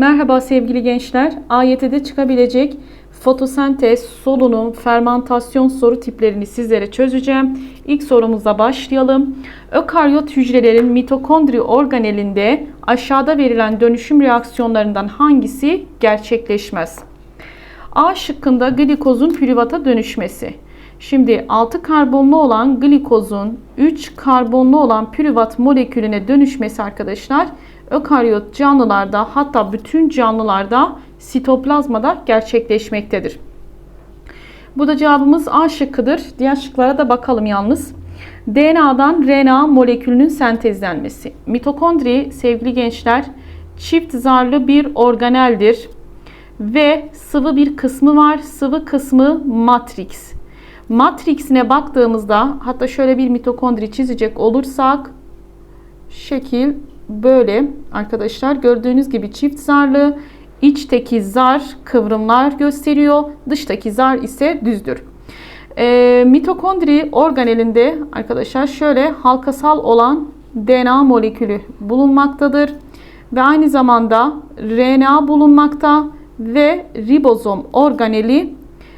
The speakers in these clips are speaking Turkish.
Merhaba sevgili gençler. AYT'de çıkabilecek fotosentez, solunum, fermentasyon soru tiplerini sizlere çözeceğim. İlk sorumuzla başlayalım. Ökaryot hücrelerin mitokondri organelinde aşağıda verilen dönüşüm reaksiyonlarından hangisi gerçekleşmez? A şıkkında glikozun pürüvata dönüşmesi. Şimdi 6 karbonlu olan glikozun 3 karbonlu olan pürüvat molekülüne dönüşmesi arkadaşlar ökaryot canlılarda hatta bütün canlılarda sitoplazmada gerçekleşmektedir. Bu da cevabımız A şıkkıdır. Diğer şıklara da bakalım yalnız. DNA'dan RNA molekülünün sentezlenmesi. Mitokondri sevgili gençler çift zarlı bir organeldir ve sıvı bir kısmı var. Sıvı kısmı matrix. Matrix'ine baktığımızda hatta şöyle bir mitokondri çizecek olursak şekil böyle arkadaşlar gördüğünüz gibi çift zarlı içteki zar kıvrımlar gösteriyor dıştaki zar ise düzdür. E, mitokondri organelinde arkadaşlar şöyle halkasal olan DNA molekülü bulunmaktadır ve aynı zamanda RNA bulunmakta ve ribozom organeli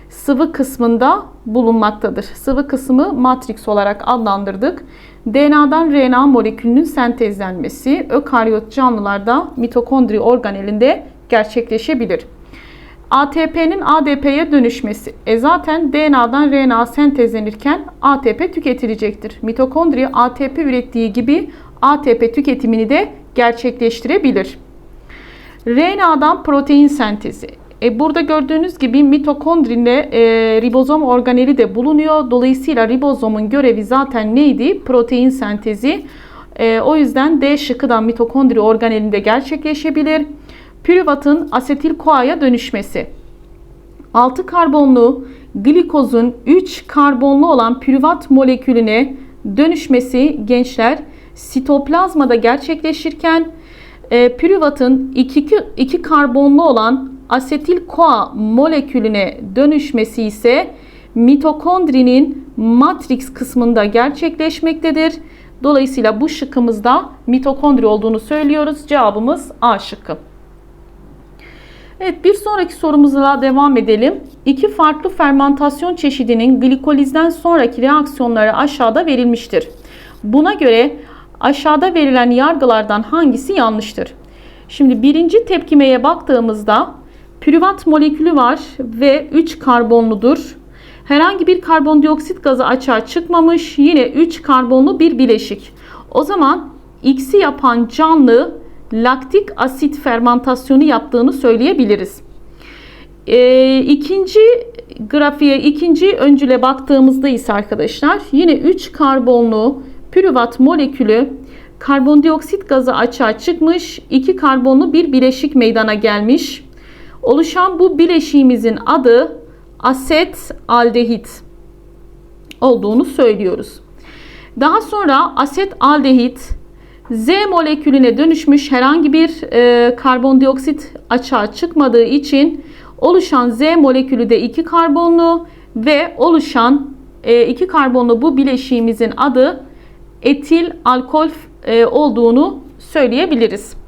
sıvı kısmında bulunmaktadır. Sıvı kısmı matrix olarak adlandırdık. DNA'dan RNA molekülünün sentezlenmesi ökaryot canlılarda mitokondri organelinde gerçekleşebilir. ATP'nin ADP'ye dönüşmesi. E zaten DNA'dan RNA sentezlenirken ATP tüketilecektir. Mitokondri ATP ürettiği gibi ATP tüketimini de gerçekleştirebilir. RNA'dan protein sentezi. E burada gördüğünüz gibi mitokondrinde e, ribozom organeli de bulunuyor. Dolayısıyla ribozomun görevi zaten neydi? Protein sentezi. E, o yüzden D şıkkı mitokondri organelinde gerçekleşebilir. Pürüvatın asetil koaya dönüşmesi. 6 karbonlu glikozun 3 karbonlu olan pürüvat molekülüne dönüşmesi gençler sitoplazmada gerçekleşirken e, pürüvatın 2, 2 karbonlu olan asetil koa molekülüne dönüşmesi ise mitokondrinin matrix kısmında gerçekleşmektedir. Dolayısıyla bu şıkkımızda mitokondri olduğunu söylüyoruz. Cevabımız A şıkkı. Evet bir sonraki sorumuzla devam edelim. İki farklı fermentasyon çeşidinin glikolizden sonraki reaksiyonları aşağıda verilmiştir. Buna göre aşağıda verilen yargılardan hangisi yanlıştır? Şimdi birinci tepkimeye baktığımızda pürüvat molekülü var ve 3 karbonludur. Herhangi bir karbondioksit gazı açığa çıkmamış. Yine 3 karbonlu bir bileşik. O zaman X'i yapan canlı laktik asit fermentasyonu yaptığını söyleyebiliriz. E, ikinci grafiğe, ikinci öncüle baktığımızda ise arkadaşlar yine 3 karbonlu pürüvat molekülü karbondioksit gazı açığa çıkmış. 2 karbonlu bir bileşik meydana gelmiş. Oluşan bu bileşiğimizin adı aset aldehit olduğunu söylüyoruz. Daha sonra aset aldehit Z molekülüne dönüşmüş herhangi bir e, karbondioksit açığa çıkmadığı için oluşan Z molekülü de 2 karbonlu ve oluşan 2 e, karbonlu bu bileşiğimizin adı etil alkol e, olduğunu söyleyebiliriz.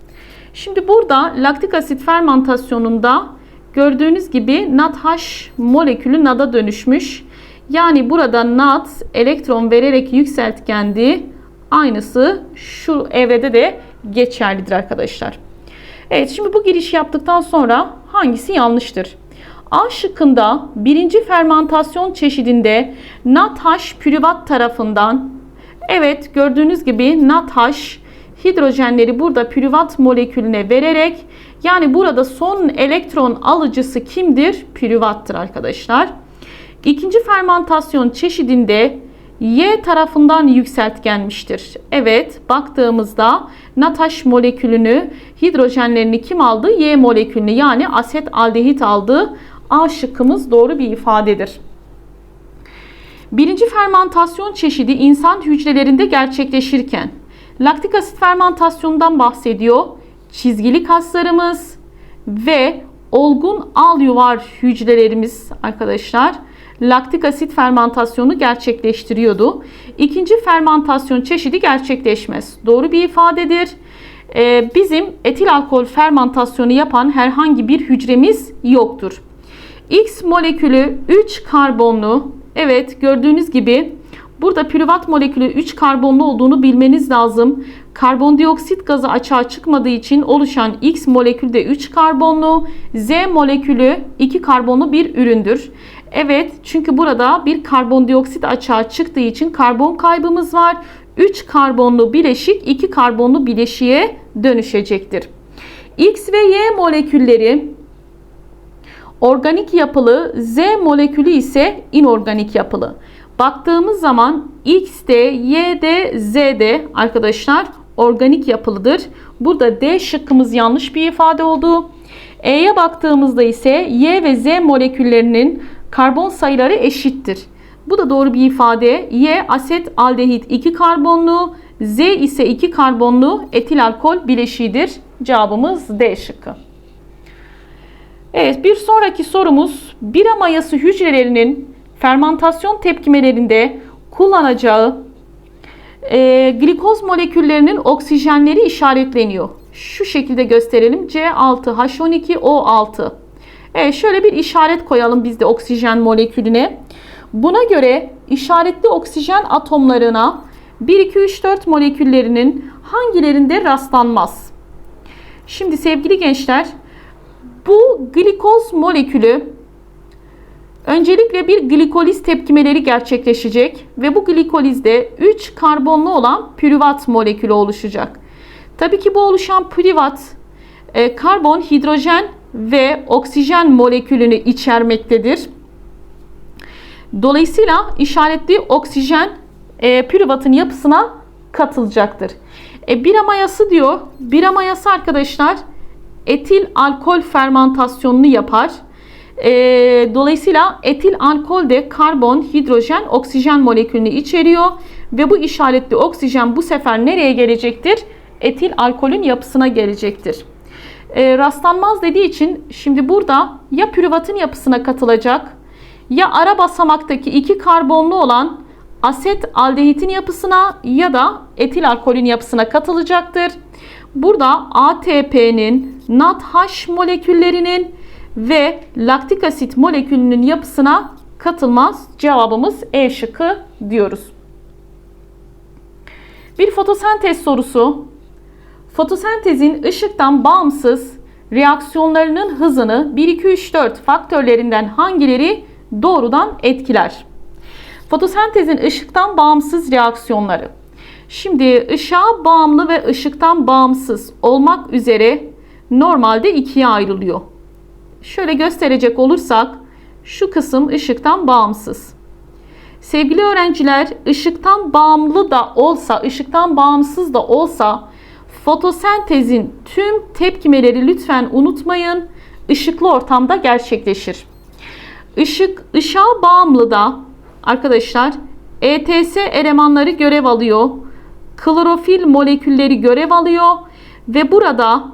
Şimdi burada laktik asit fermentasyonunda gördüğünüz gibi NADH molekülü NAD'a dönüşmüş. Yani burada NAD elektron vererek yükseltgendi. Aynısı şu evrede de geçerlidir arkadaşlar. Evet şimdi bu giriş yaptıktan sonra hangisi yanlıştır? A şıkkında birinci fermentasyon çeşidinde NADH pürüvat tarafından evet gördüğünüz gibi NADH hidrojenleri burada pürüvat molekülüne vererek yani burada son elektron alıcısı kimdir? Pürüvattır arkadaşlar. İkinci fermentasyon çeşidinde Y tarafından yükseltgenmiştir. Evet baktığımızda NATAŞ molekülünü hidrojenlerini kim aldı? Y molekülünü yani aset aldehit aldı. A şıkkımız doğru bir ifadedir. Birinci fermentasyon çeşidi insan hücrelerinde gerçekleşirken laktik asit fermentasyonundan bahsediyor. Çizgili kaslarımız ve olgun al yuvar hücrelerimiz arkadaşlar laktik asit fermentasyonu gerçekleştiriyordu. İkinci fermentasyon çeşidi gerçekleşmez. Doğru bir ifadedir. e, bizim etil alkol fermentasyonu yapan herhangi bir hücremiz yoktur. X molekülü 3 karbonlu. Evet gördüğünüz gibi burada pürüvat molekülü 3 karbonlu olduğunu bilmeniz lazım. Karbondioksit gazı açığa çıkmadığı için oluşan X molekülü de 3 karbonlu. Z molekülü 2 karbonlu bir üründür. Evet çünkü burada bir karbondioksit açığa çıktığı için karbon kaybımız var. 3 karbonlu bileşik 2 karbonlu bileşiğe dönüşecektir. X ve Y molekülleri organik yapılı, Z molekülü ise inorganik yapılı. Baktığımız zaman X de, Y de, Z de arkadaşlar organik yapılıdır. Burada D şıkkımız yanlış bir ifade oldu. E'ye baktığımızda ise Y ve Z moleküllerinin karbon sayıları eşittir. Bu da doğru bir ifade. Y aset aldehit 2 karbonlu, Z ise 2 karbonlu etil alkol bileşiğidir. Cevabımız D şıkkı. Evet bir sonraki sorumuz bira mayası hücrelerinin fermantasyon tepkimelerinde kullanacağı e, glikoz moleküllerinin oksijenleri işaretleniyor. Şu şekilde gösterelim. C6H12O6. Evet şöyle bir işaret koyalım biz de oksijen molekülüne. Buna göre işaretli oksijen atomlarına 1, 2, 3, 4 moleküllerinin hangilerinde rastlanmaz? Şimdi sevgili gençler bu glikoz molekülü öncelikle bir glikoliz tepkimeleri gerçekleşecek ve bu glikolizde 3 karbonlu olan pürüvat molekülü oluşacak. Tabii ki bu oluşan pürüvat e, karbon, hidrojen ve oksijen molekülünü içermektedir. Dolayısıyla işaretli oksijen e, pürüvatın yapısına katılacaktır. E, bira mayası diyor. Bira mayası arkadaşlar etil alkol fermentasyonunu yapar. E, dolayısıyla etil alkol de karbon, hidrojen, oksijen molekülünü içeriyor. Ve bu işaretli oksijen bu sefer nereye gelecektir? Etil alkolün yapısına gelecektir. E, rastlanmaz dediği için şimdi burada ya pürüvatın yapısına katılacak ya ara basamaktaki iki karbonlu olan aset aldehitin yapısına ya da etil alkolün yapısına katılacaktır. Burada ATP'nin, NADH moleküllerinin ve laktik asit molekülünün yapısına katılmaz. Cevabımız E şıkkı diyoruz. Bir fotosentez sorusu. Fotosentezin ışıktan bağımsız reaksiyonlarının hızını 1, 2, 3, 4 faktörlerinden hangileri doğrudan etkiler? Fotosentezin ışıktan bağımsız reaksiyonları. Şimdi ışığa bağımlı ve ışıktan bağımsız olmak üzere normalde ikiye ayrılıyor. Şöyle gösterecek olursak şu kısım ışıktan bağımsız. Sevgili öğrenciler, ışıktan bağımlı da olsa, ışıktan bağımsız da olsa fotosentezin tüm tepkimeleri lütfen unutmayın. ışıklı ortamda gerçekleşir. Işık ışığa bağımlı da arkadaşlar ETS elemanları görev alıyor. Klorofil molekülleri görev alıyor ve burada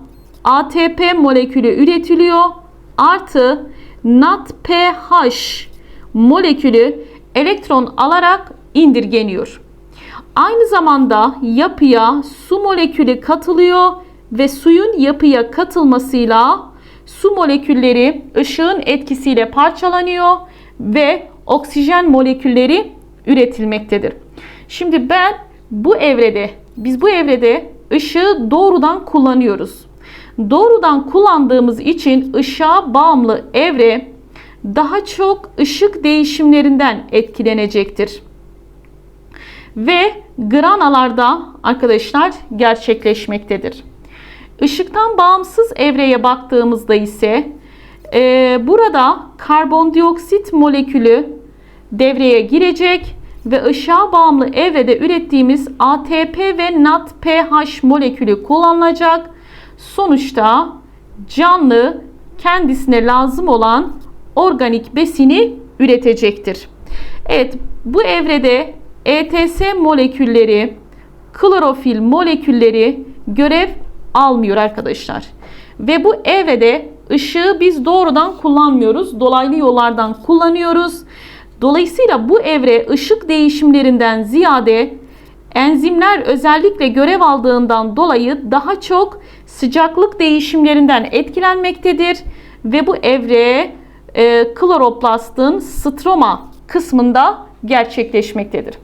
ATP molekülü üretiliyor. Artı NADPH molekülü elektron alarak indirgeniyor. Aynı zamanda yapıya su molekülü katılıyor ve suyun yapıya katılmasıyla su molekülleri ışığın etkisiyle parçalanıyor ve oksijen molekülleri üretilmektedir. Şimdi ben bu evrede, biz bu evrede ışığı doğrudan kullanıyoruz. Doğrudan kullandığımız için ışığa bağımlı evre daha çok ışık değişimlerinden etkilenecektir. Ve granalarda arkadaşlar gerçekleşmektedir. Işıktan bağımsız evreye baktığımızda ise e, burada karbondioksit molekülü devreye girecek ve ışığa bağımlı evrede ürettiğimiz ATP ve NADPH molekülü kullanılacak. Sonuçta canlı kendisine lazım olan organik besini üretecektir. Evet bu evrede ETS molekülleri, klorofil molekülleri görev almıyor arkadaşlar. Ve bu evrede ışığı biz doğrudan kullanmıyoruz. Dolaylı yollardan kullanıyoruz. Dolayısıyla bu evre ışık değişimlerinden ziyade enzimler özellikle görev aldığından dolayı daha çok sıcaklık değişimlerinden etkilenmektedir ve bu evre e, kloroplastın stroma kısmında gerçekleşmektedir.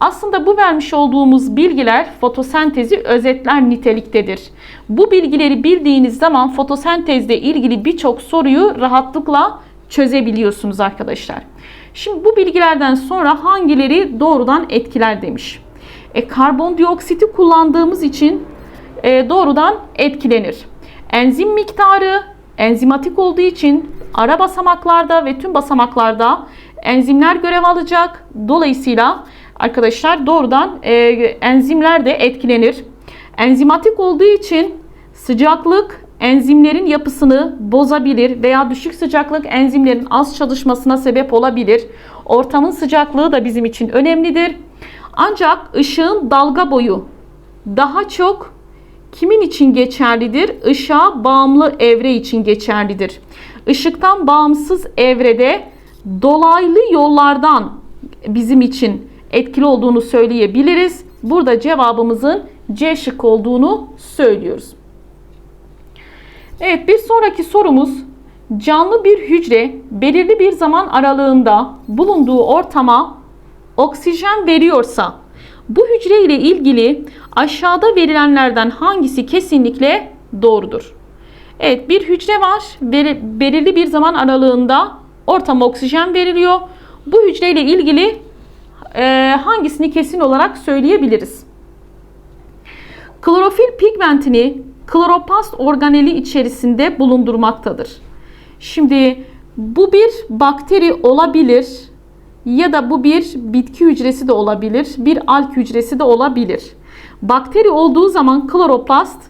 Aslında bu vermiş olduğumuz bilgiler fotosentezi özetler niteliktedir. Bu bilgileri bildiğiniz zaman fotosentezle ilgili birçok soruyu rahatlıkla çözebiliyorsunuz arkadaşlar. Şimdi bu bilgilerden sonra hangileri doğrudan etkiler demiş. E, karbondioksiti kullandığımız için e, doğrudan etkilenir. Enzim miktarı enzimatik olduğu için ara basamaklarda ve tüm basamaklarda enzimler görev alacak. Dolayısıyla arkadaşlar doğrudan e, enzimler de etkilenir. Enzimatik olduğu için sıcaklık enzimlerin yapısını bozabilir veya düşük sıcaklık enzimlerin az çalışmasına sebep olabilir. Ortamın sıcaklığı da bizim için önemlidir. Ancak ışığın dalga boyu daha çok kimin için geçerlidir? Işığa bağımlı evre için geçerlidir. Işıktan bağımsız evrede dolaylı yollardan bizim için etkili olduğunu söyleyebiliriz. Burada cevabımızın C şık olduğunu söylüyoruz. Evet bir sonraki sorumuz canlı bir hücre belirli bir zaman aralığında bulunduğu ortama oksijen veriyorsa bu hücre ile ilgili aşağıda verilenlerden hangisi kesinlikle doğrudur? Evet bir hücre var. Belirli bir zaman aralığında ortama oksijen veriliyor. Bu hücre ile ilgili e, hangisini kesin olarak söyleyebiliriz? Klorofil pigmentini kloropast organeli içerisinde bulundurmaktadır. Şimdi bu bir bakteri olabilir ya da bu bir bitki hücresi de olabilir, bir alg hücresi de olabilir. Bakteri olduğu zaman kloroplast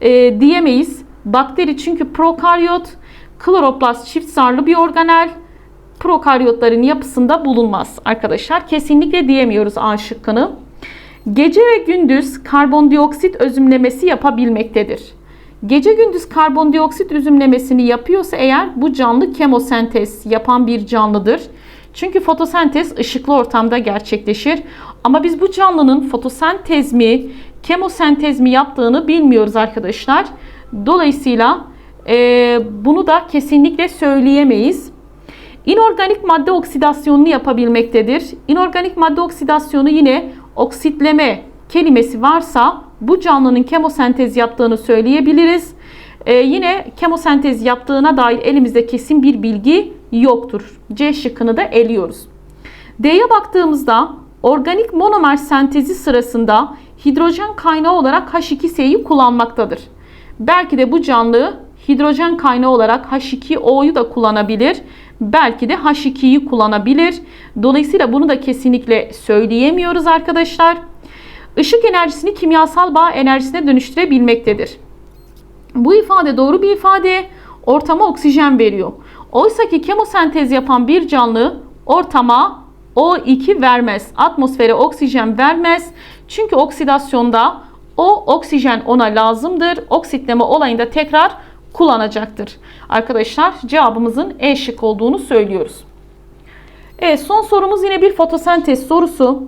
e, diyemeyiz. Bakteri çünkü prokaryot, kloroplast çift zarlı bir organel. Prokaryotların yapısında bulunmaz arkadaşlar. Kesinlikle diyemiyoruz A şıkkını. Gece ve gündüz karbondioksit özümlemesi yapabilmektedir. Gece gündüz karbondioksit özümlemesini yapıyorsa eğer bu canlı kemosentez yapan bir canlıdır. Çünkü fotosentez ışıklı ortamda gerçekleşir. Ama biz bu canlının fotosentez mi, kemosentez mi yaptığını bilmiyoruz arkadaşlar. Dolayısıyla e, bunu da kesinlikle söyleyemeyiz. İnorganik madde oksidasyonunu yapabilmektedir. İnorganik madde oksidasyonu yine oksitleme kelimesi varsa bu canlının kemosentez yaptığını söyleyebiliriz. Ee, yine kemosentez yaptığına dair elimizde kesin bir bilgi yoktur. C şıkkını da eliyoruz. D'ye baktığımızda organik monomer sentezi sırasında hidrojen kaynağı olarak H2S'yi kullanmaktadır. Belki de bu canlı hidrojen kaynağı olarak H2O'yu da kullanabilir. Belki de H2'yi kullanabilir. Dolayısıyla bunu da kesinlikle söyleyemiyoruz arkadaşlar. Işık enerjisini kimyasal bağ enerjisine dönüştürebilmektedir. Bu ifade doğru bir ifade. Ortama oksijen veriyor. Oysa ki kemosentez yapan bir canlı ortama O2 vermez. Atmosfere oksijen vermez. Çünkü oksidasyonda o oksijen ona lazımdır. Oksitleme olayında tekrar kullanacaktır. Arkadaşlar cevabımızın E şık olduğunu söylüyoruz. Evet son sorumuz yine bir fotosentez sorusu.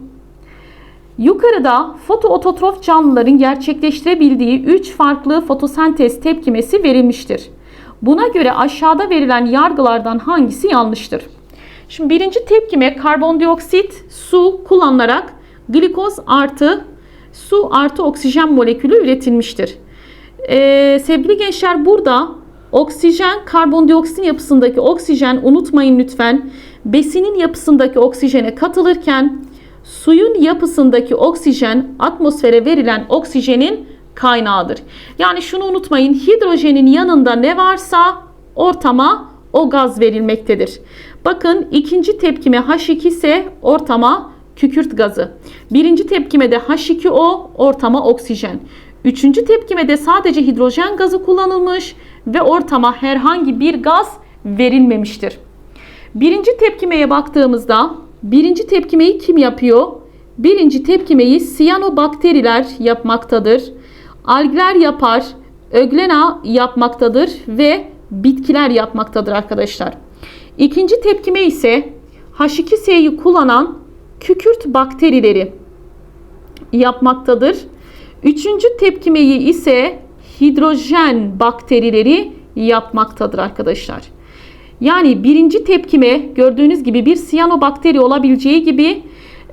Yukarıda fotoototrof canlıların gerçekleştirebildiği 3 farklı fotosentez tepkimesi verilmiştir. Buna göre aşağıda verilen yargılardan hangisi yanlıştır? Şimdi birinci tepkime karbondioksit, su kullanılarak glikoz artı su artı oksijen molekülü üretilmiştir. Ee, sevgili gençler burada oksijen karbondioksitin yapısındaki oksijen unutmayın lütfen besinin yapısındaki oksijene katılırken suyun yapısındaki oksijen atmosfere verilen oksijenin kaynağıdır. Yani şunu unutmayın hidrojenin yanında ne varsa ortama o gaz verilmektedir. Bakın ikinci tepkime H2 ise ortama kükürt gazı. Birinci tepkime de H2O ortama oksijen. Üçüncü tepkime de sadece hidrojen gazı kullanılmış ve ortama herhangi bir gaz verilmemiştir. Birinci tepkimeye baktığımızda birinci tepkimeyi kim yapıyor? Birinci tepkimeyi siyanobakteriler yapmaktadır. Algler yapar, öglena yapmaktadır ve bitkiler yapmaktadır arkadaşlar. İkinci tepkime ise H2S'yi kullanan kükürt bakterileri yapmaktadır. Üçüncü tepkimeyi ise hidrojen bakterileri yapmaktadır arkadaşlar. Yani birinci tepkime gördüğünüz gibi bir siyanobakteri olabileceği gibi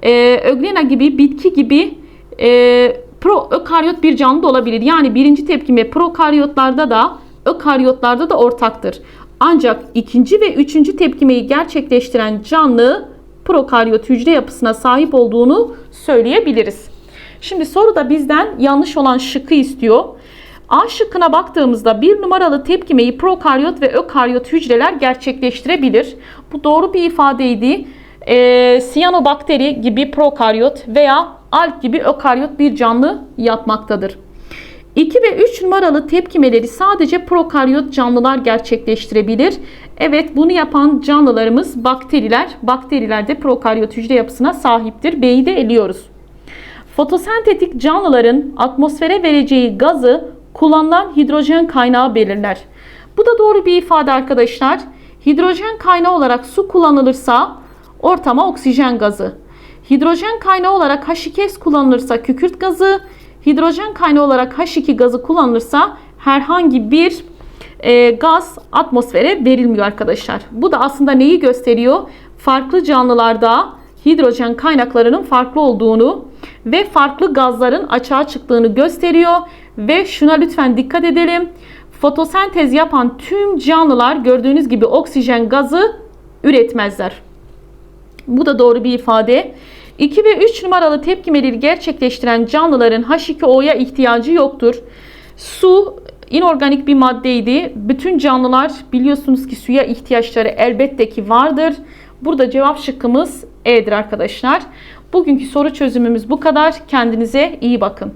e, öglena gibi bitki gibi e, proökaryot bir canlı da olabilir. Yani birinci tepkime prokaryotlarda da ökaryotlarda da ortaktır. Ancak ikinci ve üçüncü tepkimeyi gerçekleştiren canlı prokaryot hücre yapısına sahip olduğunu söyleyebiliriz. Şimdi soruda bizden yanlış olan şıkkı istiyor. A şıkkına baktığımızda bir numaralı tepkimeyi prokaryot ve ökaryot hücreler gerçekleştirebilir. Bu doğru bir ifadeydi. Ee, siyanobakteri gibi prokaryot veya alg gibi ökaryot bir canlı yapmaktadır. 2 ve 3 numaralı tepkimeleri sadece prokaryot canlılar gerçekleştirebilir. Evet bunu yapan canlılarımız bakteriler. Bakteriler de prokaryot hücre yapısına sahiptir. B'yi de eliyoruz. Fotosentetik canlıların atmosfere vereceği gazı kullanılan hidrojen kaynağı belirler. Bu da doğru bir ifade arkadaşlar. Hidrojen kaynağı olarak su kullanılırsa ortama oksijen gazı. Hidrojen kaynağı olarak H2S kullanılırsa kükürt gazı, hidrojen kaynağı olarak H2 gazı kullanılırsa herhangi bir e, gaz atmosfere verilmiyor arkadaşlar. Bu da aslında neyi gösteriyor? Farklı canlılarda hidrojen kaynaklarının farklı olduğunu ve farklı gazların açığa çıktığını gösteriyor. Ve şuna lütfen dikkat edelim. Fotosentez yapan tüm canlılar gördüğünüz gibi oksijen gazı üretmezler. Bu da doğru bir ifade. 2 ve 3 numaralı tepkimeleri gerçekleştiren canlıların H2O'ya ihtiyacı yoktur. Su inorganik bir maddeydi. Bütün canlılar biliyorsunuz ki suya ihtiyaçları elbette ki vardır. Burada cevap şıkkımız E'dir arkadaşlar. Bugünkü soru çözümümüz bu kadar. Kendinize iyi bakın.